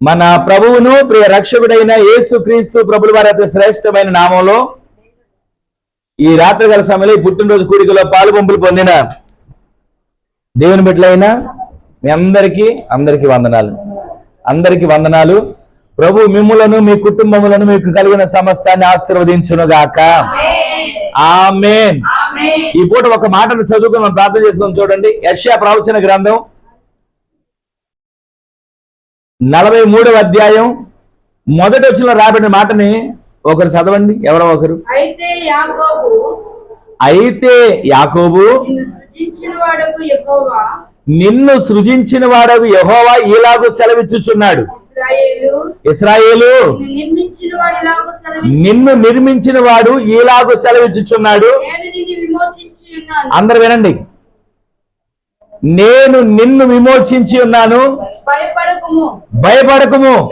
మన ప్రభువును ప్రియ రక్షకుడైన యేసు క్రీస్తు ప్రభుల వారి శ్రేష్టమైన నామంలో ఈ రాత్రి గల సమయంలో ఈ పుట్టినరోజు కూడికలో పాలు పంపులు పొందిన దేవుని బిడ్డలైన మీ అందరికీ అందరికీ వందనాలు. అందరికీ వందనాలు. ప్రభు మిమ్ములను మీ కుటుంబములను మీకు కలిగిన సమస్తాన్ని ఆశీర్వదించును గాక ఆమేన్. ఈ పూట ఒక మాటను చదువుకుని మనం ప్రార్థన చేస్తాం చూడండి. యష్యా ప్రవచన గ్రంథం నలభై మూడవ అధ్యాయం. మొదటి వచ్చిన రాబడిన మాటని ఒకరు చదవండి. ఎవరో ఒకరు. అయితే యాకోబు నిన్ను సృజించిన వాడకు యెహోవా. ఈలాగు సెలవిచ్చుచున్నాడు. ఇస్రాయేలు నిన్ను నిర్మించిన వాడు ఈలాగు సెలవిచ్చుచున్నాడు. అందరు వినండి. నేను నిన్ను విమోచించి ఉన్నాను. భయపడకుము.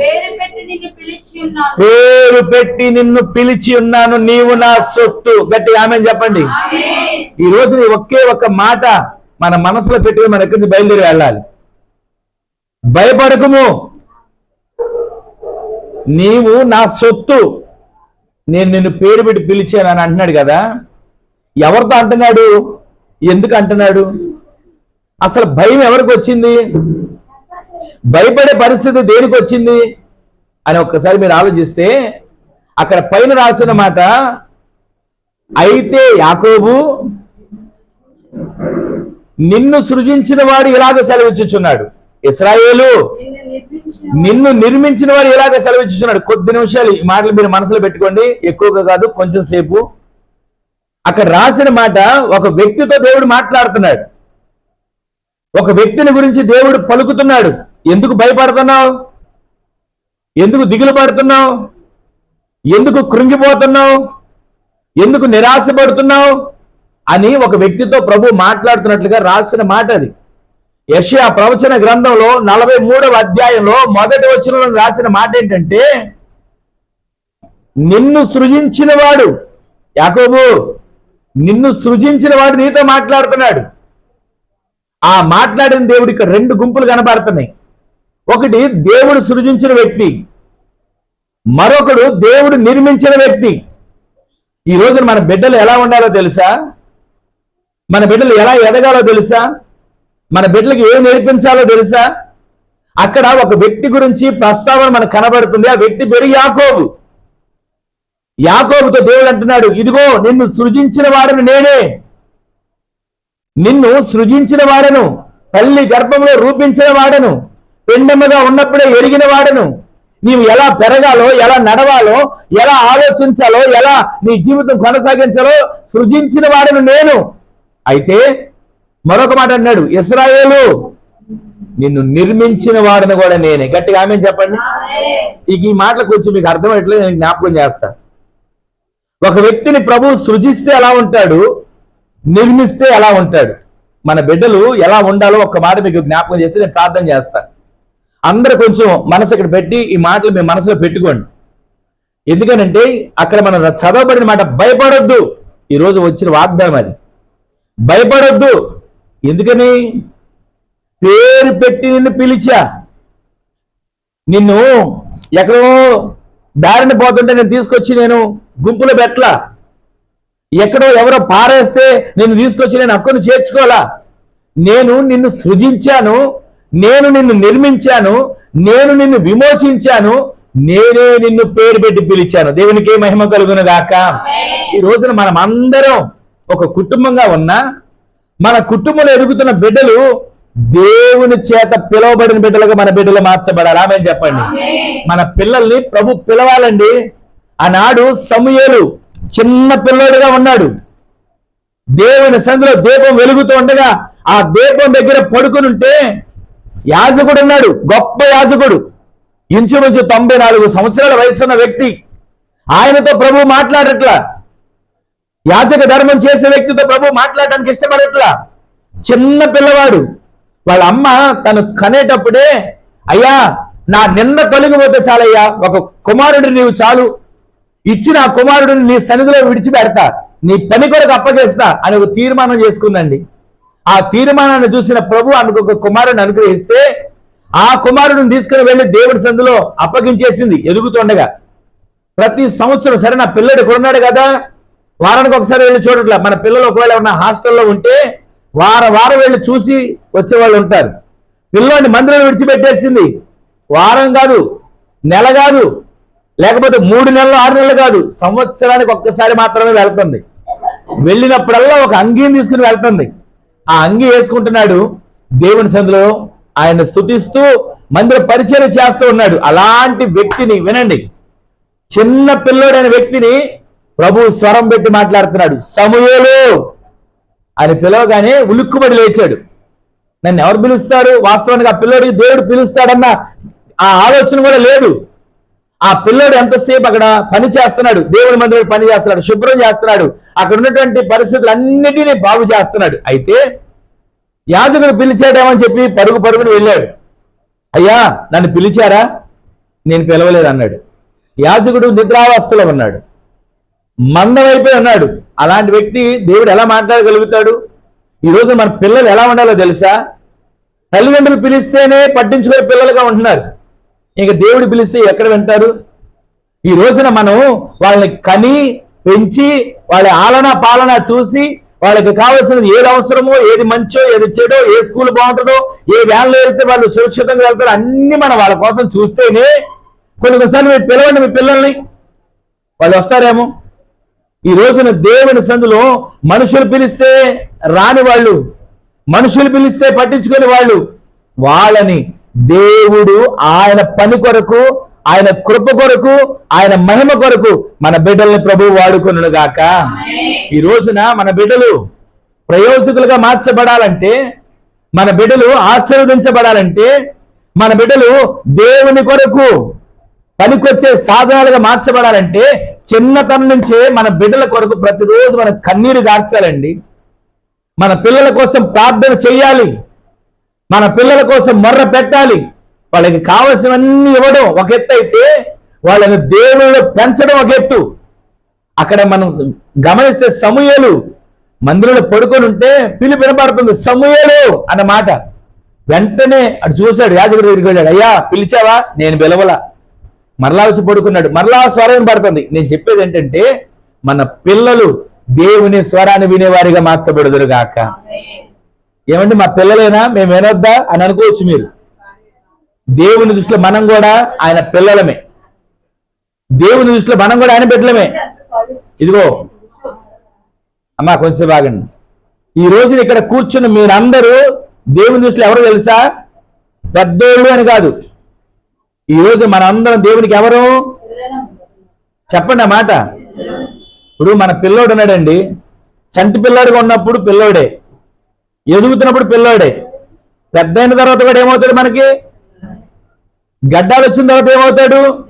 పేరు పెట్టి నిన్ను పిలిచి ఉన్నాను. నీవు నా సొత్తు. గట్టి ఆమె చెప్పండి. ఈ రోజు ఒకే ఒక్క మాట మన మనసులో పెట్టుకుని మన ఎక్కడి బయలుదేరి వెళ్ళాలి. భయపడకము. నీవు నా సొత్తు. నేను నిన్ను పేరు పెట్టి పిలిచాను అని అంటున్నాడు కదా. ఎవరితో అంటున్నాడు? ఎందుకు అంటున్నాడు? అసలు భయం ఎవరికి వచ్చింది? భయపడే పరిస్థితి దేనికి వచ్చింది? అని ఒక్కసారి మీరు ఆలోచిస్తే అక్కడ పైన రాసిన మాట అయితే యాకోబు నిన్ను సృజించిన వాడు ఇలాగ సెలవిచ్చుచున్నాడు. ఇస్రాయేలు నిన్ను నిర్మించిన నిన్ను వాడు ఇలాగ సెలవిచ్చుచున్నాడు. కొద్ది నిమిషాలు ఈ మాటలు మీరు మనసులో పెట్టుకోండి. ఎక్కువగా కాదు కొంచెం సేపు. అక్కడ రాసిన మాట ఒక వ్యక్తితో దేవుడు మాట్లాడుతున్నాడు. ఒక వ్యక్తిని గురించి దేవుడు పలుకుతున్నాడు. ఎందుకు భయపడుతున్నావు? ఎందుకు దిగులు పడుతున్నావు? ఎందుకు కృంగిపోతున్నావు? ఎందుకు నిరాశపడుతున్నావు అని ఒక వ్యక్తితో ప్రభు మాట్లాడుతున్నట్లుగా రాసిన మాట అది. యషియా ప్రవచన గ్రంథంలో నలభై మూడవ అధ్యాయంలో మొదటి వచనంలో రాసిన మాట ఏంటంటే నిన్ను సృజించిన వాడు యాకోబు నిన్ను సృజించిన వాడు నీతో మాట్లాడుతున్నాడు. ఆ మాట్లాడిన దేవుడికి ఇక్కడ రెండు గుంపులు కనబడుతున్నాయి. ఒకటి దేవుడు సృజించిన వ్యక్తి మరొకడు దేవుడు నిర్మించిన వ్యక్తి. ఈ రోజున మన బిడ్డలు ఎలా ఉండాలో తెలుసా? మన బిడ్డలు ఎలా ఎదగాలో తెలుసా? మన బిడ్డలకు ఏం నేర్పించాలో తెలుసా? అక్కడ ఒక వ్యక్తి గురించి ప్రస్తావన మనకు కనబడుతుంది. ఆ వ్యక్తి పేరు యాకోబు. యాకోబుతో దేవుడు అంటున్నాడు ఇదిగో నిన్ను సృజించిన వాడిని నేనే. నిన్ను సృజించిన వాడను తల్లి గర్భంలో రూపించిన వాడను పిండముగా ఉన్నప్పుడే ఎరిగిన వాడను. నీవు ఎలా పెరగాలో ఎలా నడవాలో ఎలా ఆలోచించాలో ఎలా నీ జీవితం కొనసాగించాలో సృజించిన వాడను నేను. అయితే మరొక మాట అన్నాడు ఇస్రాయేలు నిన్ను నిర్మించిన వాడిని కూడా నేనే. గట్టిగా ఆమె చెప్పండి. ఇక ఈ మాటలు కొంచెం మీకు అర్థమయ్యట్లేదు నేను జ్ఞాపకం చేస్తా. ఒక వ్యక్తిని ప్రభు సృజిస్తే ఎలా ఉంటాడు? నిర్మిస్తే ఎలా ఉంటాడు? మన బిడ్డలు ఎలా ఉండాలో ఒక మాట మీకు జ్ఞాపకం చేసి నేను ప్రార్థన చేస్తాను అందరు కొంచెం మనసు ఇక్కడ పెట్టి ఈ మాటలు మీ మనసులో పెట్టుకోండి. ఎందుకనంటే అక్కడ మనం చదవబడిన మాట భయపడొద్దు. ఈరోజు వచ్చిన వాగ్దానం అది. భయపడొద్దు. ఎందుకని? పేరు పెట్టి నిన్ను పిలిచా. నిన్ను ఎక్కడో దారిన పోతుంటే నేను తీసుకొచ్చి నేను గుంపులో పెట్టలా. ఎక్కడో ఎవరో పారేస్తే నేను తీసుకొచ్చి నేను హక్కును చేర్చుకోవాలా? నేను నిన్ను సృజించాను నేను నిన్ను నిర్మించాను నేను నిన్ను విమోచించాను నేనే నిన్ను పేరు పెట్టి పిలిచాను. దేవునికి మహిమ కలుగును గాక ఈ రోజున మనం అందరం ఒక కుటుంబంగా ఉన్నా మన కుటుంబంలో ఎదుగుతున్న బిడ్డలు దేవుని చేత పిలువబడిన బిడ్డలుగా మన బిడ్డలు మార్చబడాలి. ఆమె చెప్పండి. మన పిల్లల్ని ప్రభు పిలవాలండి. ఆనాడు సమూయేలు చిన్న పిల్లోడుగా ఉన్నాడు. దేవుని సందులో దీపం వెలుగుతూ ఉండగా ఆ దీపం దగ్గర పడుకుని ఉంటే యాజకుడు ఉన్నాడు గొప్ప యాజకుడు. ఇంచుమించు తొంభై నాలుగు సంవత్సరాల వయసున్న వ్యక్తి. ఆయనతో ప్రభు మాట్లాడట్లా. యాజక ధర్మం చేసే వ్యక్తితో ప్రభు మాట్లాడడానికి ఇష్టపడట్లా. చిన్న పిల్లవాడు. వాళ్ళ అమ్మ తను కనేటప్పుడే అయ్యా నా నిన్న తొలగిపోతే చాలయ్యా ఒక కుమారుడు నీవు చాలు. ఇచ్చిన ఆ కుమారుడిని నీ సన్నిధిలో విడిచిపెడతా నీ పని కొరకు అప్పచేస్తా అని ఒక తీర్మానం చేసుకుందండి. ఆ తీర్మానాన్ని చూసిన ప్రభు అందుకు ఒక కుమారుడిని అనుగ్రహిస్తే ఆ కుమారుడిని తీసుకుని వెళ్ళి దేవుడి సందులో అప్పగించేసింది ఎదుగుతుండగా. ప్రతి సంవత్సరం సరే నా పిల్లడు కొన్నాడు ఉన్నాడు కదా వారానికి ఒకసారి వెళ్ళి చూడట్లే. మన పిల్లలు ఒకవేళ ఉన్న హాస్టల్లో ఉంటే వారం వారం వెళ్ళి చూసి వచ్చేవాళ్ళు ఉంటారు. పిల్లోని మందిరం విడిచిపెట్టేసింది. వారం కాదు నెల కాదు లేకపోతే మూడు నెలలు ఆరు నెలలు కాదు సంవత్సరానికి ఒక్కసారి మాత్రమే వెళ్తుంది. వెళ్ళినప్పుడల్లా ఒక అంగీని తీసుకుని వెళ్తుంది. ఆ అంగీ వేసుకుంటున్నాడు. దేవుని సందులో ఆయన స్థుతిస్తూ మందిర పరిచయం చేస్తూ ఉన్నాడు. అలాంటి వ్యక్తిని వినండి. చిన్న పిల్లోడైన వ్యక్తిని ప్రభు స్వరం పెట్టి మాట్లాడుతున్నాడు. సమూహలు అని పిలవగానే ఉలుక్కుబడి లేచాడు. నన్ను ఎవరు పిలుస్తారు? వాస్తవానికి ఆ పిల్లోడికి దేవుడు పిలుస్తాడన్న ఆ ఆలోచన కూడా లేదు. ఆ పిల్లోడు ఎంతసేపు అక్కడ పని చేస్తున్నాడు? దేవుని మందిరం పని చేస్తున్నాడు శుభ్రం చేస్తున్నాడు అక్కడ ఉన్నటువంటి పరిస్థితులన్నిటినీ బాగు చేస్తున్నాడు. అయితే యాజకుడు పిలిచాడేమని చెప్పి పరుగు పరుగుని వెళ్ళాడు. అయ్యా నన్ను పిలిచారా? నేను పిలవలేదు అన్నాడు. యాజకుడు నిద్రావస్థలో ఉన్నాడు. మందమైపోయి ఉన్నాడు. అలాంటి వ్యక్తి దేవుడు ఎలా మాట్లాడగలుగుతాడు? ఈరోజు మన పిల్లలు ఎలా ఉండాలో తెలుసా? తల్లిదండ్రులు పిలిస్తేనే పట్టించుకునే పిల్లలుగా ఉంటున్నారు. ఇంక దేవుడు పిలిస్తే ఎక్కడ వింటారు? ఈ రోజున మనం వాళ్ళని కని పెంచి వాళ్ళ ఆలన పాలన చూసి వాళ్ళకి కావాల్సినది ఏది అవసరమో ఏది మంచో ఏది చెడో ఏ స్కూల్ బాగుంటుందో ఏ వ్యాన్లో వెళ్తే వాళ్ళు సురక్షితంగా వెళ్తారో అన్ని మనం వాళ్ళ కోసం చూస్తేనే కొన్ని కొన్నిసార్లు మీరు పిలవండి మీ పిల్లల్ని. వాళ్ళు వస్తారేమో? ఈ రోజున దేవుని సందులో మనుషులు పిలిస్తే రాని వాళ్ళు మనుషులు పిలిస్తే పట్టించుకునే వాళ్ళు వాళ్ళని దేవుడు ఆయన పని కొరకు ఆయన కృప కొరకు ఆయన మహిమ కొరకు మన బిడ్డల్ని ప్రభు వాడుకున్నాడు గాక. ఈ రోజున మన బిడ్డలు ప్రయోజకులుగా మార్చబడాలంటే మన బిడ్డలు ఆశీర్వదించబడాలంటే మన బిడ్డలు దేవుని కొరకు పనికొచ్చే సాధనాలుగా మార్చబడాలంటే చిన్నతనం నుంచే మన బిడ్డల కొరకు ప్రతిరోజు మన కన్నీరు గార్చాలండి. మన పిల్లల కోసం ప్రార్థన చేయాలి మన పిల్లల కోసం మర్ర పెట్టాలి. వాళ్ళకి కావలసినవన్నీ ఇవ్వడం ఒక ఎత్తు అయితే వాళ్ళని దేవుళ్ళు పెంచడం ఒక ఎత్తు. అక్కడ మనం గమనిస్తే సమూహలు మందిరంలో పడుకొని ఉంటే పిలి వినపడుతుంది. సమూహలు అన్న మాట. వెంటనే అటు చూశాడు యాజకుడి దగ్గరికి వెళ్ళాడు. అయ్యా పిలిచావా? నేను పిలవలా. మరలా వచ్చి పడుకున్నాడు. మరలా స్వరం పడుతుంది నేను చెప్పేది ఏంటంటే మన పిల్లలు దేవుని స్వరాన్ని వినేవారిగా మార్చబడుదురు గాక ఏమంటే మా పిల్లలైనా? మేము వినొద్దా? అని అనుకోవచ్చు మీరు. దేవుని దృష్టిలో మనం కూడా ఆయన పిల్లలమే. దేవుని దృష్టిలో మనం కూడా ఆయన బిడ్డలమే. ఇదిగో అమ్మా కొంచెం బాగండి ఈ రోజున ఇక్కడ కూర్చున్న మీరందరూ దేవుని దృష్టిలో ఎవరు తెలుసా? పెద్దోళ్ళు అని కాదు. ఈ రోజు మనందరం దేవునికి ఎవరు? చెప్పండి ఆ మాట. ఇప్పుడు మన పిల్లోడు ఉన్నాడండి. చంటి పిల్లాడుగా ఉన్నప్పుడు పిల్లోడే. ఎదుగుతున్నప్పుడు పిల్లాడే. పెద్ద అయిన తర్వాత కూడా ఏమవుతాడు మనకి? గడ్డాలు వచ్చిన తర్వాత ఏమవుతాడు?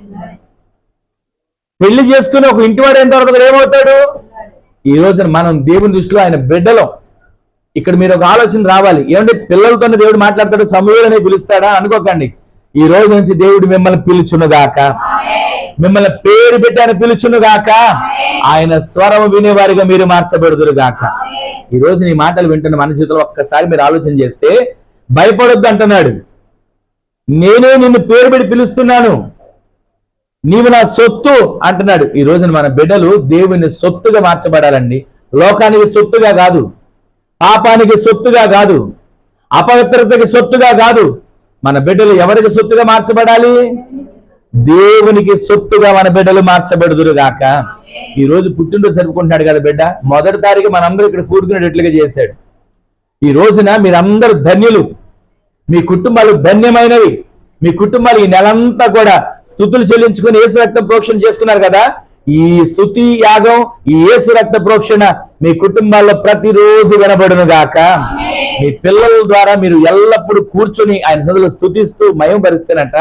పెళ్ళి చేసుకుని ఒక ఇంటివాడు అయిన తర్వాత కూడా ఏమవుతాడు? ఈ రోజున మనం దేవుని దృష్టిలో ఆయన బిడ్డలం. ఇక్కడ మీరు ఒక ఆలోచన రావాలి. ఏమంటే పిల్లలతోనే దేవుడు మాట్లాడతాడు సమూహలని పిలుస్తాడా? అనుకోకండి. ఈ రోజు నుంచి దేవుడు మిమ్మల్ని పిలుచునుగాక. మిమ్మల్ని పేరు పెట్టి ఆయన పిలుచునుగాక. ఆయన స్వరం వినేవారిగా మీరు మార్చబెడుదురుగాక. ఈ రోజు నీ మాటలు వింటున్న మన జీవితంలో ఒక్కసారి మీరు ఆలోచన చేస్తే భయపడొద్దు అంటున్నాడు. నేనే నిన్ను పేరు పెట్టి పిలుస్తున్నాను. నీవు నా సొత్తు అంటున్నాడు. ఈ రోజున మన బిడ్డలు దేవుని సొత్తుగా మార్చబడాలండి. లోకానికి సొత్తుగా కాదు. పాపానికి సొత్తుగా కాదు. అపవిత్రతకి సొత్తుగా కాదు. మన బిడ్డలు ఎవరికి సొత్తుగా మార్చబడాలి? దేవునికి సొత్తుగా మన బిడ్డలు మార్చబడుదురు గాక. ఈ రోజు పుట్టినరోజు జరుపుకుంటున్నాడు కదా బిడ్డ. మొదటి తారీఖు మనందరూ ఇక్కడ కూడుకునేటట్లుగా చేశాడు. ఈ రోజున మీరందరూ ధన్యులు. మీ కుటుంబాలు ధన్యమైనవి. మీ కుటుంబాలు ఈ నెలంతా కూడా స్థుతులు చెల్లించుకుని ఏసు రక్త ప్రోక్షణ చేసుకున్నారు కదా. ఈ స్థుతి యాగం ఈ ఏసు రక్త ప్రోక్షణ మీ కుటుంబాల్లో ప్రతిరోజు వినబడును గాక. మీ పిల్లల ద్వారా మీరు ఎల్లప్పుడూ కూర్చొని ఆయన సదులు స్థుతిస్తూ మయం భరిస్తేనట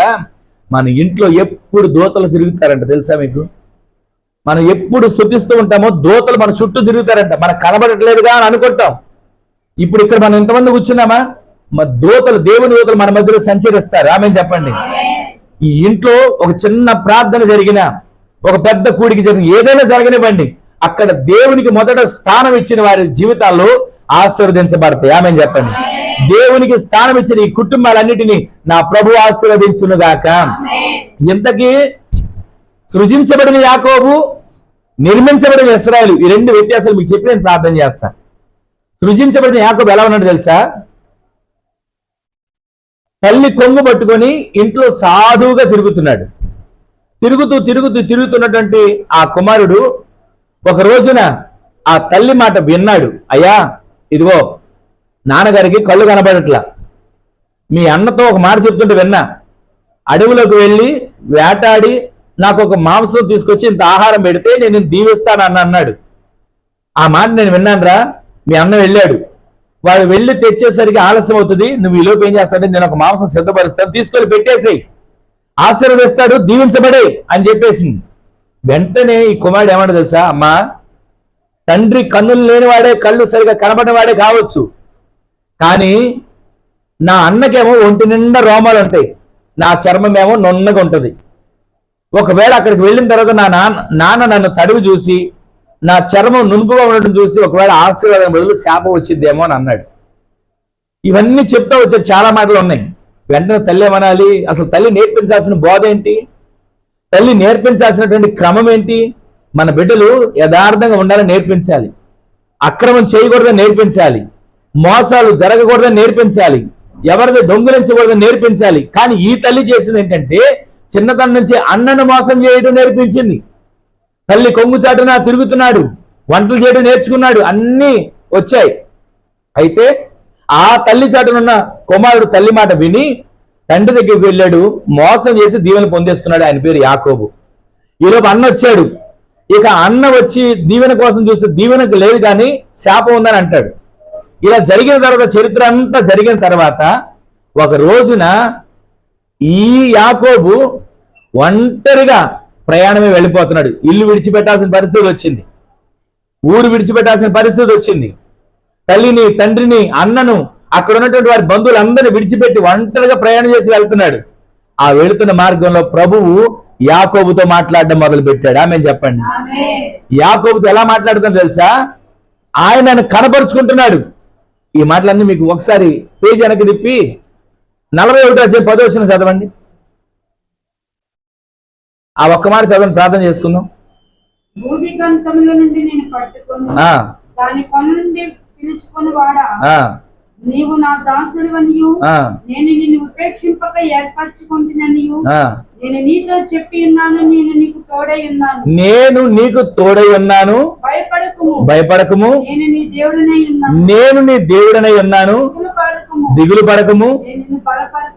మన ఇంట్లో ఎప్పుడు దోతలు తిరుగుతారంట తెలుసా మీకు? మనం ఎప్పుడు స్థుతిస్తూ ఉంటామో దోతలు మన చుట్టూ తిరుగుతారంట. మనకు కనబడట్లేదుగా అని అనుకుంటాం. ఇప్పుడు ఇక్కడ మనం ఇంతమంది కూర్చున్నామా? మన దోతలు దేవుని దోతలు మన మధ్యలో సంచరిస్తారు. ఆమె చెప్పండి. ఈ ఇంట్లో ఒక చిన్న ప్రార్థన జరిగిన ఒక పెద్ద కూడికి జరిగిన ఏదైనా జరగనివ్వండి. అక్కడ దేవునికి మొదట స్థానం ఇచ్చిన వారి జీవితాల్లో ఆశీర్వదించబడతాయి. ఆమె చెప్పండి. దేవునికి స్థానం ఇచ్చిన ఈ కుటుంబాలన్నిటినీ నా ప్రభు ఆశీర్వదించును గాక ఆమేన్. ఇంతకీ సృజించబడిన యాకోబు నిర్మించబడిన ఇస్రాయలు ఈ రెండు వ్యత్యాసాలు మీకు చెప్పి నేను ప్రార్థన చేస్తా. సృజించబడిన యాకోబు ఎలా ఉన్నాడు తెలుసా? తల్లి కొంగు పట్టుకొని ఇంట్లో సాధువుగా తిరుగుతున్నాడు. తిరుగుతూ తిరుగుతూ తిరుగుతున్నటువంటి ఆ కుమారుడు ఒక రోజున ఆ తల్లి మాట విన్నాడు అయ్యా ఇదిగో నాన్నగారికి కళ్ళు కనబడట్లా. మీ అన్నతో ఒక మాట చెప్తుంటే విన్నా. అడవులకు వెళ్ళి వేటాడి నాకు ఒక మాంసం తీసుకొచ్చి ఇంత ఆహారం పెడితే నేను దీవిస్తాను అన్న అన్నాడు. ఆ మాట నేను విన్నానురా. మీ అన్న వెళ్ళాడు. వాడు వెళ్ళి తెచ్చేసరికి ఆలస్యం అవుతుంది. నువ్వు ఈలోపు ఏం చేస్తాడంటే నేను ఒక మాంసం సిద్ధపరుస్తాను తీసుకొని పెట్టేసి ఆశీర్వదిస్తాడు దీవించబడే అని చెప్పేసింది. వెంటనే ఈ కుమారుడు ఏమన్నా తెలుసా? అమ్మా తండ్రి కన్నులు లేనివాడే కళ్ళు సరిగా కనబడినవాడే కావచ్చు. కానీ నా అన్నకేమో ఒంటి నిండా రోమాలు ఉంటాయి. నా చర్మం ఏమో నున్నగా ఉంటుంది. ఒకవేళ అక్కడికి వెళ్ళిన తర్వాత నా నాన్న నాన్న నన్ను తడివి చూసి నా చర్మం నునుపుగా ఉండటం చూసి ఒకవేళ ఆశీర్వాదం బదులు శాపం వచ్చిద్దేమో అని అన్నాడు. ఇవన్నీ చెప్తా వచ్చే చాలా మాటలు ఉన్నాయి. వెంటనే తల్లి ఏమనాలి? అసలు తల్లి నేర్పించాల్సిన బోధ ఏంటి? తల్లి నేర్పించాల్సినటువంటి క్రమం ఏంటి? మన బిడ్డలు యథార్థంగా ఉండాలని నేర్పించాలి. అక్రమం చేయకూడదని నేర్పించాలి. మోసాలు జరగకూడదని నేర్పించాలి. ఎవరిది దొంగిలించకూడదని నేర్పించాలి. కానీ ఈ తల్లి చేసింది ఏంటంటే చిన్నతనం నుంచి అన్నను మోసం చేయడం నేర్పించింది. తల్లి కొంగు చాటున తిరుగుతున్నాడు. వంటలు చేయడం నేర్చుకున్నాడు. అన్నీ వచ్చాయి. అయితే ఆ తల్లి చాటునున్న కుమారుడు తల్లి మాట విని తండ్రి దగ్గరికి వెళ్ళాడు మోసం చేసి దీవెన పొందేసుకున్నాడు ఆయన పేరు యాకోబు. ఈలోపు అన్న వచ్చాడు. ఇక అన్న వచ్చి దీవెన కోసం చూస్తే దీవెనకు లేదు కానీ శాపం ఉందని అంటాడు. ఇలా జరిగిన తర్వాత చరిత్ర అంతా జరిగిన తర్వాత ఒక రోజున ఈ యాకోబు ఒంటరిగా ప్రయాణమే వెళ్ళిపోతున్నాడు. ఇల్లు విడిచిపెట్టాల్సిన పరిస్థితి వచ్చింది. ఊరు విడిచిపెట్టాల్సిన పరిస్థితి వచ్చింది. తల్లిని తండ్రిని అన్నను అక్కడ ఉన్నటువంటి వారి బంధువులందరినీ విడిచిపెట్టి ఒంటరిగా ప్రయాణం చేసి వెళ్తున్నాడు. ఆ వెళుతున్న మార్గంలో ప్రభువు యాకోబుతో మాట్లాడడం మొదలు పెట్టాడు ఆమె చెప్పండి యాకోబుతో ఎలా మాట్లాడుతుందో తెలుసా? ఆయనను కనపరుచుకుంటున్నాడు ఈ మాటలన్నీ మీకు ఒకసారి పేజీ వెనక్కి తిప్పి నలభై ఒకటి వచ్చే పదో వచ్చిన చదవండి. ఆ ఒక్క మాట చదవండి ప్రార్థన చేసుకుందాం. భూదిగంతముల నుండి నేను పట్టుకొని ఆ, దాని కొన నుండి పిలుచుకొని వాడా? ఆ, నీవు నా దాసుడివనియు. నేను నిన్ను ఉపేక్షింపక ఏర్పరచుకుంటున్నానియు. నేను నీతో చెప్పి ఉన్నాను నేను నీకు తోడై ఉన్నాను. నేను నీకు తోడై ఉన్నాను. భయపడకుము. భయపడకము. నేను నీ దేవుడినై ఉన్నాను. నేను నీ దేవుడనై ఉన్నాను. దిగులు పడకము.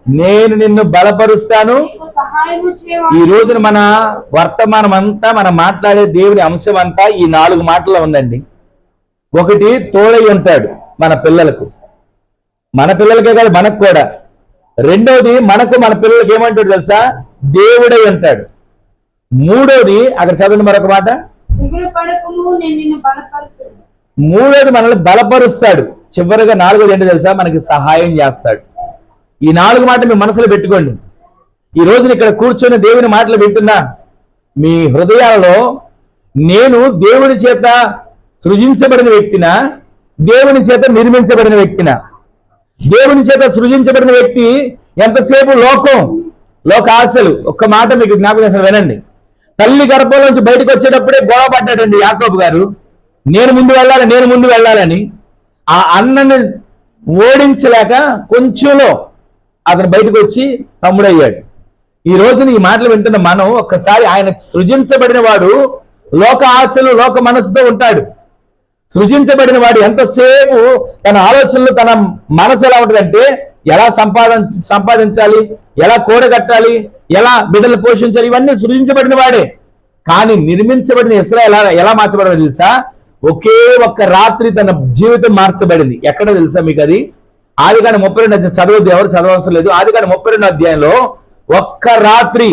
నేను నిన్ను బలపరుస్తాను. ఈ రోజున మన వర్తమానం అంతా మనం మాట్లాడే దేవుని అంశం అంతా ఈ నాలుగు మాటల్లో ఉందండి. ఒకటి తోడై ఉంటాడు మన పిల్లలకు. మన పిల్లలకే కాదు మనకు కూడా. రెండోది మనకు మన పిల్లలకి ఏమంటాడు తెలుసా? దేవుడై ఉంటాడు. మూడోది అక్కడ చదవండి మరొక మాట. మూడోది మనల్ని బలపరుస్తాడు. చివరిగా నాలుగోది ఏంటో తెలుసా? మనకి సహాయం చేస్తాడు. ఈ నాలుగు మాటలు మీ మనసులో పెట్టుకోండి. ఈ రోజున ఇక్కడ కూర్చొని దేవుని మాటలు వింటున్నా. మీ హృదయాలలో నేను దేవుని చేత సృజించబడిన వ్యక్తినా? దేవుని చేత నిర్మించబడిన వ్యక్తినా? దేవుని చేత సృజించబడిన వ్యక్తి ఎంతసేపు లోకం? లోక ఆశలు. ఒక్క మాట మీకు జ్ఞాపకం వినండి. తల్లి గర్భంలోంచి బయటకు వచ్చేటప్పుడే గొడవ పడ్డాడండి యాకోబు గారు. నేను ముందు వెళ్ళాలి నేను ముందు వెళ్ళాలని. ఆ అన్నని ఓడించలేక కొంచెంలో అతను బయటకు వచ్చి తమ్ముడయ్యాడు. ఈ రోజున ఈ మాటలు వింటున్న మనం ఒక్కసారి ఆయన సృజించబడిన వాడు లోక ఆశలు లోక మనసుతో ఉంటాడు. సృజించబడిన వాడు ఎంతసేపు తన ఆలోచనలు తన మనసు ఎలా ఉంటుందంటే ఎలా సంపాదన సంపాదించాలి ఎలా కూడగట్టాలి ఎలా బిడ్డలు పోషించాలి ఇవన్నీ సృజించబడిన వాడే. కానీ నిర్మించబడిన ఇస్రా ఎలా ఎలా మార్చబడిందో తెలుసా? ఒకే ఒక్క రాత్రి తన జీవితం మార్చబడింది. ఎక్కడ తెలుసా మీకు అది? ఆదిగాని ముప్పై రెండు చదవద్దు ఎవరు చదవవసరం లేదు. ఆదిగాని ముప్పై రెండు అధ్యాయంలో ఒక్క రాత్రి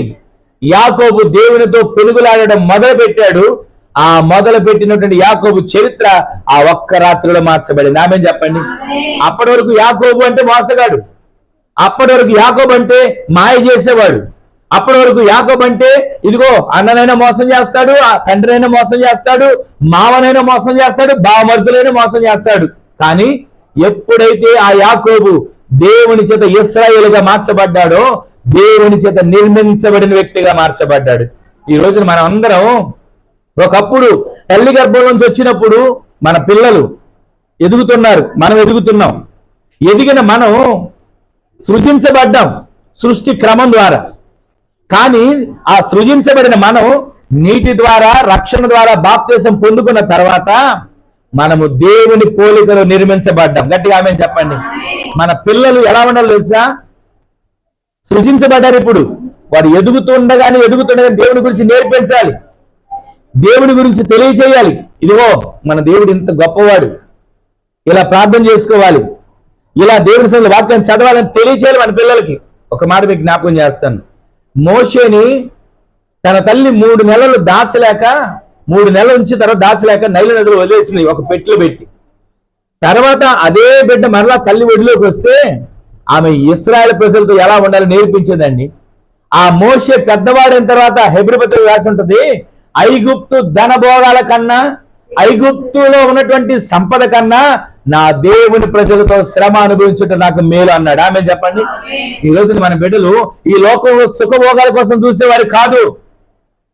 యాకోబు దేవునితో పెనుగులాడడం మొదలు పెట్టాడు ఆ మొదలు పెట్టినటువంటి యాకోబు చరిత్ర ఆ ఒక్క రాత్రిలో మార్చబడింది. ఆమె చెప్పండి? అప్పటి వరకు యాకోబు అంటే మోసగాడు. అప్పటి వరకు యాకోబు అంటే మాయ చేసేవాడు. అప్పటి వరకు యాకోబు అంటే ఇదిగో అన్ననైనా మోసం చేస్తాడు ఆ తండ్రినైనా మోసం చేస్తాడు మావనైనా మోసం చేస్తాడు బావమరుదులైనా మోసం చేస్తాడు. కానీ ఎప్పుడైతే ఆ యాకోబు దేవుని చేత ఇస్రాయేలుగా మార్చబడ్డాడో దేవుని చేత నిర్మించబడిన వ్యక్తిగా మార్చబడ్డాడు. ఈ రోజున మనం అందరం ఒకప్పుడు తల్లి గర్భం నుంచి వచ్చినప్పుడు మన పిల్లలు ఎదుగుతున్నారు మనం ఎదుగుతున్నాం. ఎదిగిన మనం సృజించబడ్డాం సృష్టి క్రమం ద్వారా. కానీ ఆ సృజించబడిన మనం నీటి ద్వారా రక్షణ ద్వారా బాప్తేశం పొందుకున్న తర్వాత మనము దేవుని పోలికలో నిర్మించబడ్డాం. గట్టిగా ఆమె చెప్పండి. మన పిల్లలు ఎలా ఉండాలో తెలుసా? సృజించబడ్డారు ఇప్పుడు. వారు ఎదుగుతుండగానే ఎదుగుతుండగానే దేవుని గురించి నేర్పించాలి. దేవుడి గురించి తెలియచేయాలి. ఇదిగో మన దేవుడు ఇంత గొప్పవాడు. ఇలా ప్రార్థన చేసుకోవాలి. ఇలా దేవుని సంగతి వాక్యం చదవాలని తెలియచేయాలి మన పిల్లలకి. ఒక మాట మీకు జ్ఞాపకం చేస్తాను. మోషేని తన తల్లి మూడు నెలలు దాచలేక మూడు నెలల నుంచి తర్వాత దాచలేక నైల నదులు వదిలేసింది ఒక పెట్టెలో పెట్టి. తర్వాత అదే బిడ్డ మరలా తల్లి ఒడిలోకి వస్తే ఆమె ఇస్రాయల్ ప్రజలతో ఎలా ఉండాలో నేర్పించిందండి. ఆ మోషే పెద్దవాడైన తర్వాత హెబ్రిపతి రాసి ఉంటుంది ఐగుప్తు ధనభోగాల కన్నా ఐగుప్తులో ఉన్నటువంటి సంపద కన్నా నా దేవుని ప్రజలతో శ్రమ అనుభవించుట నాకు మేలు అన్నాడు. ఆమె చెప్పండి. ఈ రోజున మన బిడ్డలు ఈ లోకంలో సుఖభోగాల కోసం చూసేవారు కాదు.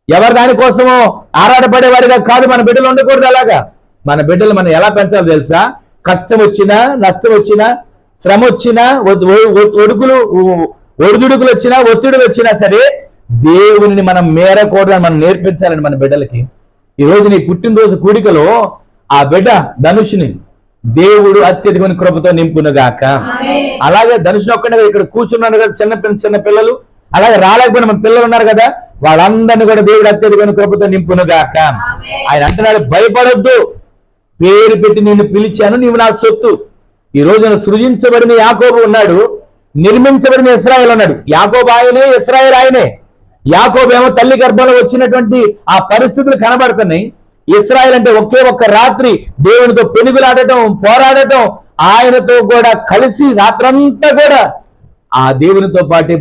ఎవరి దానికోసమో ఆరాటపడేవారిగా కాదు మన బిడ్డలు ఉండకూడదు అలాగా? మన బిడ్డలు మనం ఎలా పెంచాలో తెలుసా? కష్టం వచ్చినా నష్టం వచ్చినా శ్రమ వచ్చినా ఒ- ఒ- ఒ- ఒడుకులు ఒ- ఒడిదుడుకులు వచ్చినా ఒత్తిడులు వచ్చినా సరే దేవుని మనం మేరకూడదని మనం నేర్పించాలండి మన బిడ్డలకి ఈ రోజు నీ పుట్టినరోజు కూడికలో ఆ బిడ్డ ధనుషుని దేవుడు అత్యధికమైన కృపతో నింపునుగాక. అలాగే ధనుషుని ఒక్కడే ఇక్కడ కూర్చున్నాడు కదా చిన్న పిల్ల- చిన్న పిల్లలు. అలాగే రాలేకపోయిన మన పిల్లలు ఉన్నారు కదా వాళ్ళందరినీ కూడా దేవుడు అత్యధికమైన కృపతో నింపునుగాక. ఆయన అంటున్నాడు భయపడొద్దు. పేరు పెట్టి నిన్ను పిలిచాను నీవు నా సొత్తు. ఈ రోజున సృజించబడిన యాకోబు ఉన్నాడు నిర్మించబడిన ఇస్రాయేల్ ఉన్నాడు. యాకోబు ఆయనే ఇస్రాయేల్ ఆయనే. యాకోబేమో తల్లి గర్భంలో వచ్చినటువంటి ఆ పరిస్థితులు కనబడుతున్నాయి. ఇస్రాయల్ అంటే ఒకే ఒక్క రాత్రి దేవునితో పెనుగులాడటం పోరాడటం ఆయనతో కూడా కలిసి రాత్రంతా కూడా ఆ దేవునితో పాటు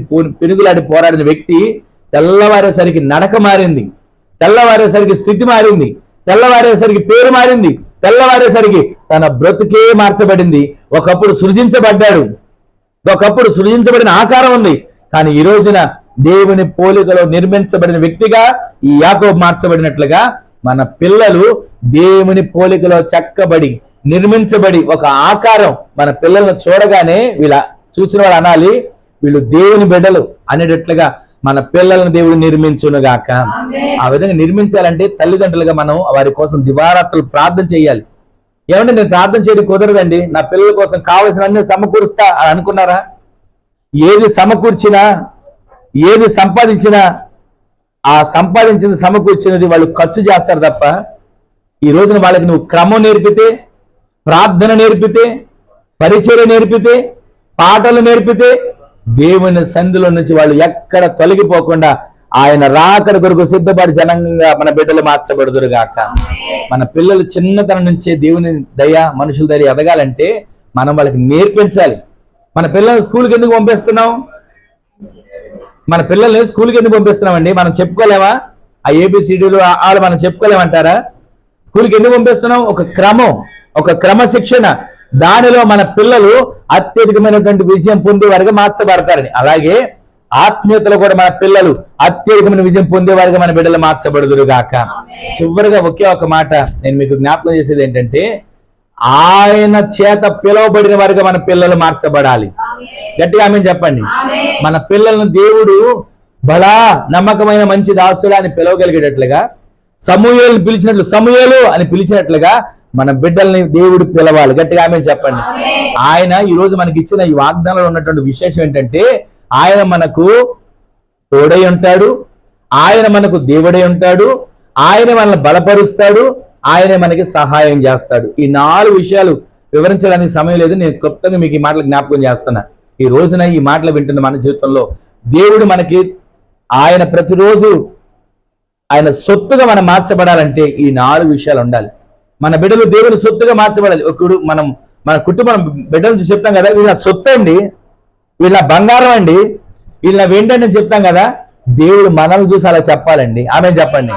పెనుగులాడి పోరాడిన వ్యక్తి తెల్లవారేసరికి నడక మారింది. తెల్లవారేసరికి స్థితి మారింది. తెల్లవారేసరికి పేరు మారింది. తెల్లవారేసరికి తన బ్రతుకే మార్చబడింది. ఒకప్పుడు సృజించబడ్డాడు. ఒకప్పుడు సృజించబడిన ఆకారం ఉంది. కానీ ఈ రోజున దేవుని పోలికలో నిర్మించబడిన వ్యక్తిగా ఈ యాకోబు మార్చబడినట్లుగా మన పిల్లలు దేవుని పోలికలో చక్కబడి నిర్మించబడి ఒక ఆకారం మన పిల్లలను చూడగానే వీళ్ళ చూసిన వాళ్ళు అనాలి వీళ్ళు దేవుని బిడ్డలు అనేటట్లుగా మన పిల్లలను దేవుడు నిర్మించునుగాక ఆ విధంగా నిర్మించాలంటే తల్లిదండ్రులుగా మనం వారి కోసం దివారాత్రులు ప్రార్థన చేయాలి. ఏమంటే నేను ప్రార్థన చేయడం కుదరదండి? నా పిల్లల కోసం కావలసిన అన్ని సమకూరుస్తా అని అనుకున్నారా? ఏది సమకూర్చినా ఏది సంపాదించినా ఆ సంపాదించింది సమకూర్చినది వాళ్ళు ఖర్చు చేస్తారు తప్ప ఈ రోజున వాళ్ళకి నువ్వు క్రమం నేర్పితే ప్రార్థన నేర్పితే పరిచయం నేర్పితే పాటలు నేర్పితే దేవుని సంధిలో నుంచి వాళ్ళు ఎక్కడ తొలగిపోకుండా ఆయన రాకడ కొరకు సిద్ధపడి జనంగా మన బిడ్డలు మార్చబడుదురు గాక. మన పిల్లలు చిన్నతనం నుంచే దేవుని దయ మనుషుల దయ ఎదగాలంటే మనం వాళ్ళకి నేర్పించాలి. మన పిల్లల్ని స్కూల్కి ఎందుకు పంపిస్తున్నాం మన పిల్లల్ని స్కూల్కి ఎందుకు పంపిస్తున్నామండి? మనం చెప్పుకోలేమా? ఆ ఏబిసిడీలు వాళ్ళు మనం చెప్పుకోలేమంటారా? స్కూల్కి ఎందుకు పంపిస్తున్నాం? ఒక క్రమం ఒక క్రమశిక్షణ. దానిలో మన పిల్లలు అత్యధికమైనటువంటి విజయం పొందేవారుగా మార్చబడతారని. అలాగే ఆత్మీయతలో కూడా మన పిల్లలు అత్యధికమైన విజయం పొందేవారుగా మన బిడ్డలు మార్చబడుదురు గాక. చివరిగా ఒకే ఒక మాట నేను మీకు జ్ఞాపకం చేసేది ఏంటంటే ఆయన చేత పిలువబడిన వారిగా మన పిల్లలు మార్చబడాలి. గట్టిగా ఆమె చెప్పండి. మన పిల్లలను దేవుడు బలా నమ్మకమైన మంచి దాసుడా అని పిలవగలిగేటట్లుగా సమూహలు పిలిచినట్లు సమూహలు అని పిలిచినట్లుగా మన బిడ్డల్ని దేవుడు పిలవాలి. గట్టిగా ఆమె చెప్పండి. ఆయన ఈ రోజు మనకి ఇచ్చిన ఈ వాగ్దానంలో ఉన్నటువంటి విశేషం ఏంటంటే ఆయన మనకు తోడై ఉంటాడు ఆయన మనకు దేవుడై ఉంటాడు ఆయన మనల్ని బలపరుస్తాడు ఆయన మనకి సహాయం చేస్తాడు. ఈ నాలుగు విషయాలు వివరించడానికి సమయం లేదు. నేను క్లుప్తంగా మీకు ఈ మాటలు జ్ఞాపకం చేస్తున్నా. ఈ రోజున ఈ మాటలు వింటున్న మన జీవితంలో దేవుడు మనకి ఆయన ప్రతిరోజు ఆయన సొత్తుగా మనం మార్చబడాలంటే ఈ నాలుగు విషయాలు ఉండాలి. మన బిడ్డలు దేవుని సొత్తుగా మార్చబడాలి. ఒకడు మనం మన కుటుంబం బిడ్డల నుంచి చెప్తాం కదా వీళ్ళ సొత్తు అండి వీళ్ళ బంగారం అండి వీళ్ళ వెంటనే చెప్తాం కదా దేవుడు మనల్ని చూసి అలా చెప్పాలండి. ఆమె చెప్పండి.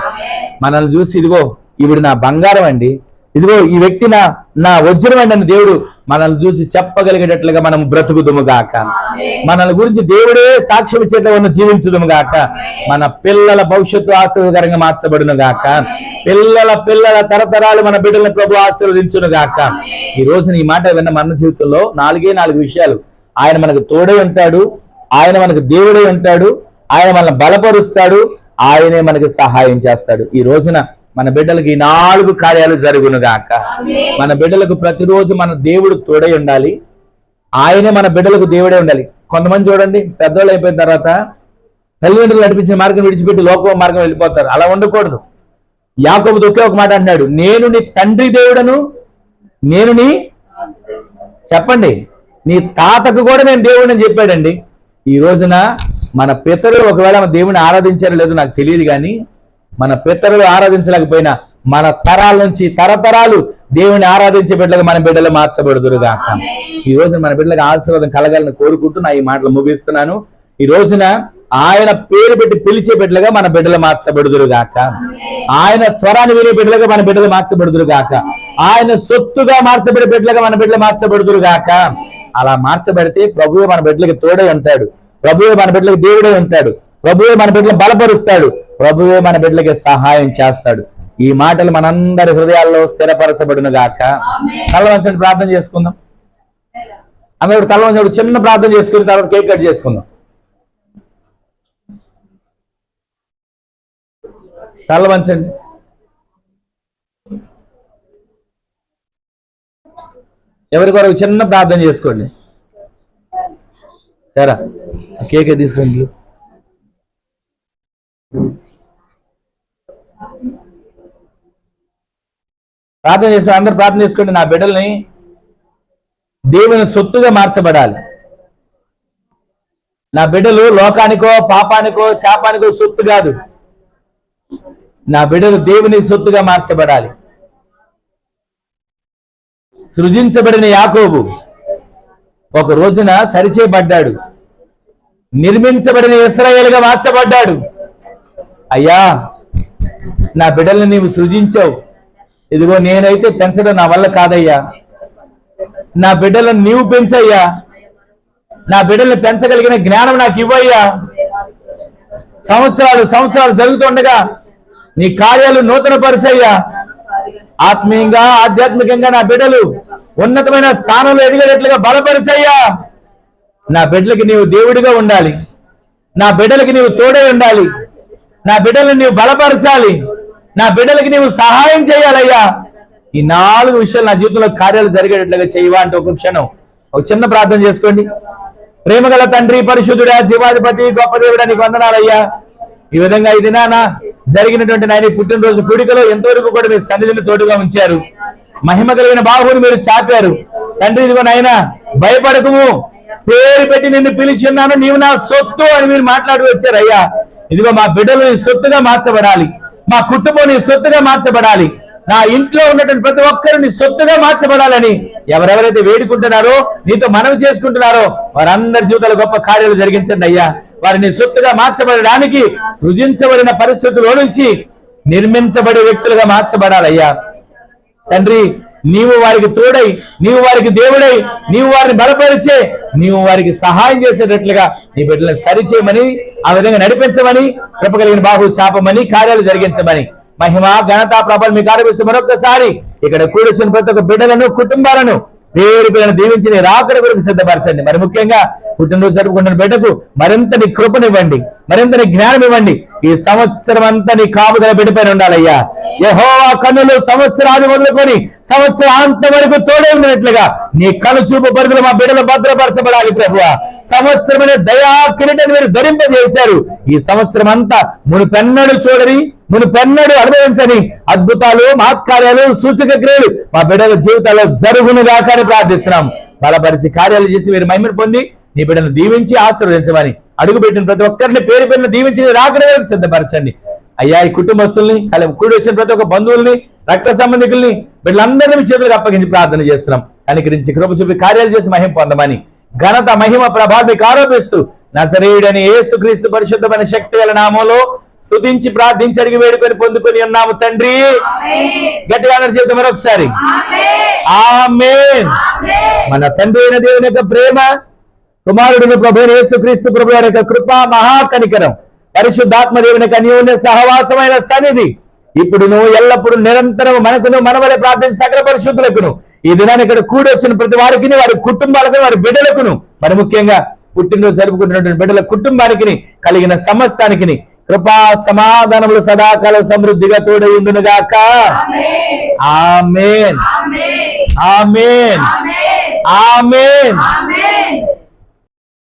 మనల్ని చూసి ఇదిగో ఈవిడ నా బంగారం అండి. ఇదిగో ఈ వ్యక్తి నా నా వజ్రమైన దేవుడు మనల్ని చూసి చెప్పగలిగేటట్లుగా మనం బ్రతుకుదుము గాక. మనల్ని గురించి దేవుడే సాక్ష్యం చేత ఉన్న జీవించుదుము గాక. మన పిల్లల భవిష్యత్తు ఆశీర్వదకరంగా మార్చబడును గాక. పిల్లల పిల్లల తరతరాలు మన బిడ్డలను ప్రభు ఆశీర్వదించును గాక. ఈ రోజున ఈ మాట విన్న మన జీవితంలో నాలుగే నాలుగు విషయాలు. ఆయన మనకు తోడై ఉంటాడు ఆయన మనకు దేవుడై ఉంటాడు ఆయన మనల్ని బలపరుస్తాడు ఆయనే మనకి సహాయం చేస్తాడు. ఈ రోజున మన బిడ్డలకి ఈ నాలుగు కార్యాలు జరుగును గాక మన బిడ్డలకు ప్రతిరోజు మన దేవుడు తోడై ఉండాలి. ఆయనే మన బిడ్డలకు దేవుడే ఉండాలి. కొంతమంది చూడండి పెద్దోళ్ళు అయిపోయిన తర్వాత తల్లిదండ్రులు నడిపించిన మార్గం విడిచిపెట్టి లోక మార్గం వెళ్ళిపోతారు. అలా ఉండకూడదు. యాకోబు ఒకే ఒక మాట అన్నాడు నేను నీ తండ్రి దేవుడను నేను నీ చెప్పండి నీ తాతకు కూడా నేను దేవుడిని చెప్పాడండి. ఈ రోజున మన పితరులు ఒకవేళ మన దేవుని ఆరాధించారో లేదో నాకు తెలియదు కానీ మన పితరులు ఆరాధించలేకపోయినా మన తరాల నుంచి తరతరాలు దేవుని ఆరాధించే బిడ్డలకు మన బిడ్డలు మార్చబడుదురు గాక. ఈ రోజున మన బిడ్డలకు ఆశీర్వాదం కలగాలని కోరుకుంటూ నా ఈ మాటలు ముగిస్తున్నాను. ఈ రోజున ఆయన పేరు పెట్టి పిలిచే బిడ్డలుగా మన బిడ్డలు మార్చబడుదురు గాక. ఆయన స్వరాన్ని వినే బిడ్డలుగా మన బిడ్డలు మార్చబడుదురు గాక. ఆయన సొత్తుగా మార్చబడే బిడ్డలుగా మన బిడ్డలు మార్చబడుదురు గాక. అలా మార్చబడితే ప్రభువే మన బిడ్డలకి తోడై ఉంటాడు. ప్రభువే మన బిడ్డలకు దేవుడై ఉంటాడు. ప్రభువే మన బిడ్డలు బలపరుస్తాడు. ప్రభువే మన బిడ్డలకి సహాయం చేస్తాడు. ఈ మాటలు మనందరి హృదయాల్లో స్థిరపరచబడును గాక తల వంచండి ప్రార్థన చేసుకుందాం. అందరూ తల వంచండి చిన్న ప్రార్థన చేసుకుని తర్వాత కేక్ కట్ చేసుకుందాం. తల వంచండి. ఎవరి కొరకు చిన్న ప్రార్థన చేసుకోండి. సరే. కేక్ తీసుకోండి ప్రార్థన చేసుకోండి అందరు ప్రార్థన చేసుకోండి నా బిడ్డల్ని దేవుని సొత్తుగా మార్చబడాలి. నా బిడ్డలు లోకానికో పాపానికో శాపానికో సొత్తు కాదు. నా బిడ్డలు దేవుని సొత్తుగా మార్చబడాలి. సృజించబడిన యాకోబు ఒక రోజున సరిచేయబడ్డాడు. నిర్మించబడిన ఇస్రాయేల్గా మార్చబడ్డాడు. అయ్యా నా బిడ్డల్ని నీవు సృజించావు. ఇదిగో నేనైతే పెంచడం నా వల్ల కాదయ్యా. నా బిడ్డలను నీవు పెంచయ్యా. నా బిడ్డల్ని పెంచగలిగిన జ్ఞానం నాకు ఇవ్వయ్యా. సంవత్సరాలు సంవత్సరాలు జరుగుతుండగా నీ కార్యాలు నూతన పరిచయ్యా ఆత్మీయంగా ఆధ్యాత్మికంగా నా బిడ్డలు ఉన్నతమైన స్థానంలో ఎదిగేటట్లుగా బలపరిచయ్యా. నా బిడ్డలకి నీవు దేవుడిగా ఉండాలి. నా బిడ్డలకి నీవు తోడే ఉండాలి. నా బిడ్డలను నీవు బలపరచాలి. నా బిడ్డలకి నీవు సహాయం చేయాలయ్యా. ఈ నాలుగు విషయాలు నా జీవితంలో కార్యాలు జరిగేటట్లుగా చేయవా అంటే ఒక క్షణం. ఒక చిన్న ప్రార్థన చేసుకోండి. ప్రేమగల తండ్రి పరిశుద్ధుడా జీవాధిపతి గొప్ప దేవుడా నీకు వందనాలయ్యా. ఈ విధంగా ఈ దినాన జరిగినటువంటి నాయన పుట్టినరోజు కూడికలో ఎంతవరకు కూడా మీరు సన్నిధిని తోడుగా ఉంచారు. మహిమ కలిగిన బాహువుని మీరు చాపారు. తండ్రి ఇదిగో నాయన భయపడకము. పేరు పెట్టి నిన్ను పిలిచి ఉన్నాను. నీవు నా సొత్తు అని మీరు మాట్లాడి వచ్చారు అయ్యా ఇదిగో మా బిడ్డలు సొత్తుగా మార్చబడాలి. మా కుటుంబం నీ సొత్తుగా మార్చబడాలి. నా ఇంట్లో ఉన్నటువంటి ప్రతి ఒక్కరు నీ సొత్తుగా మార్చబడాలని ఎవరెవరైతే వేడుకుంటున్నారో నీతో మనవి చేసుకుంటున్నారో వారందరి జీవితాలు గొప్ప కార్యాలు జరిగించండి అయ్యా. వారిని సొత్తుగా మార్చబడడానికి సృజించబడిన పరిస్థితుల్లో నుంచి నిర్మించబడే వ్యక్తులుగా మార్చబడాలయ్యా. తండ్రి నీవు వారికి తోడై నీవు వారికి దేవుడై నీవు వారిని బలపరిచే నీవు వారికి సహాయం చేసేటట్లుగా నీ బిడ్డలను సరిచేయమని ఆ విధంగా నడిపించమని కృప కలిగిన బాహు చాపమని కార్యాలు జరిగించమని. మహిమ ఘనత ప్రభలు మీకు ఆరోపిస్తూ మరొకసారి ఇక్కడ కూడొచ్చిన ప్రతి ఒక్క బిడ్డలను కుటుంబాలను పేరు పిల్లలను దీవించి నీ రాకడ కొరకు సిద్ధపరచండి. మరి ముఖ్యంగా పుట్టినరోజు జరుపుకుంటున్న బిడ్డకు మరింత నీ కృపనివ్వండి మరింత నీ జ్ఞానం ఇవ్వండి ఈ సంవత్సరం అంతా నీ కాపుదల బిడ్డపైన ఉండాలయ్యా. యెహోవా కన్నులు సంవత్సరాది మొదలుకొని సంవత్సరాంత వరకు తోడే ఉన్నట్లుగా నీ కను చూపు పరిధిలో మా బిడ్డలు భద్రపరచబడాలి ప్రభువ. సంవత్సరమైన దయా కిరీటాన్ని మీరు ధరింపజేశారు. ఈ సంవత్సరం అంతా మునుపెన్నడు చూడని మునుపెన్నడు అనుభవించని అద్భుతాలు మహత్కార్యాలు సూచక క్రియలు మా బిడ్డల జీవితాల్లో జరుగును కానీ ప్రార్థిస్తున్నాం. బలపరిచి కార్యాలు చేసి మీరు మహిమను పొంది నీ బిడ్డను దీవించి ఆశీర్వదించమని అడుగుపెట్టిన ప్రతి ఒక్కరిని పేరు పేరున దీవించి రాకడ సిద్ధపరచండి. అయ్యా ఈ కుటుంబస్తుల్ని కల కూడి వచ్చిన ప్రతి ఒక్క బంధువుల్ని రక్త సంబంధికుల్ని వీళ్ళందరినీ చేతులకు అప్పగించి ప్రార్థన చేస్తున్నాం. కనికరించి కృప చూపి కార్యాలు చేసి మహిమ పొందమని ఘనత మహిమ ప్రభావం మీకు ఆరోపిస్తూ నజరేయుడని యేసుక్రీస్తు పరిశుద్ధమైన శక్తి గల నామంలో స్తుతించి ప్రార్థించి అడిగి వేడుకొని పొందుకొని ఉన్నాము తండ్రి. గట్టిగా చేద్దాం మరొకసారి. ఆమేన్. మన తండ్రి అయిన దేవుని యొక్క ప్రేమ కుమారుడిని ప్రభు యేసు క్రీస్తు ప్రభు యొక్క కృప మహాకనికరం. పరిశుద్ధాత్మ దేవుని యొక్క అన్యోన్య సహవాసమైన సన్నిధి. ఇప్పుడును ఎల్లప్పుడు నిరంతరం మనకును మనవలే ప్రార్థన సకల పరిశుద్ధులకును. ఈ దినాన్ని ఇక్కడ కూడి వచ్చిన ప్రతి వారికి వారి కుటుంబాలకు వారి బిడ్డలకును. మరి ముఖ్యంగా పుట్టినరోజు జరుపుకుంటున్నటువంటి బిడ్డల కుటుంబానికి కలిగిన సమస్తానికి కృపా సమాధానములు సదాకాలం సమృద్ధిగా తోడయుండును గాక ఆమేన్. ఆమేన్. ఆమేన్.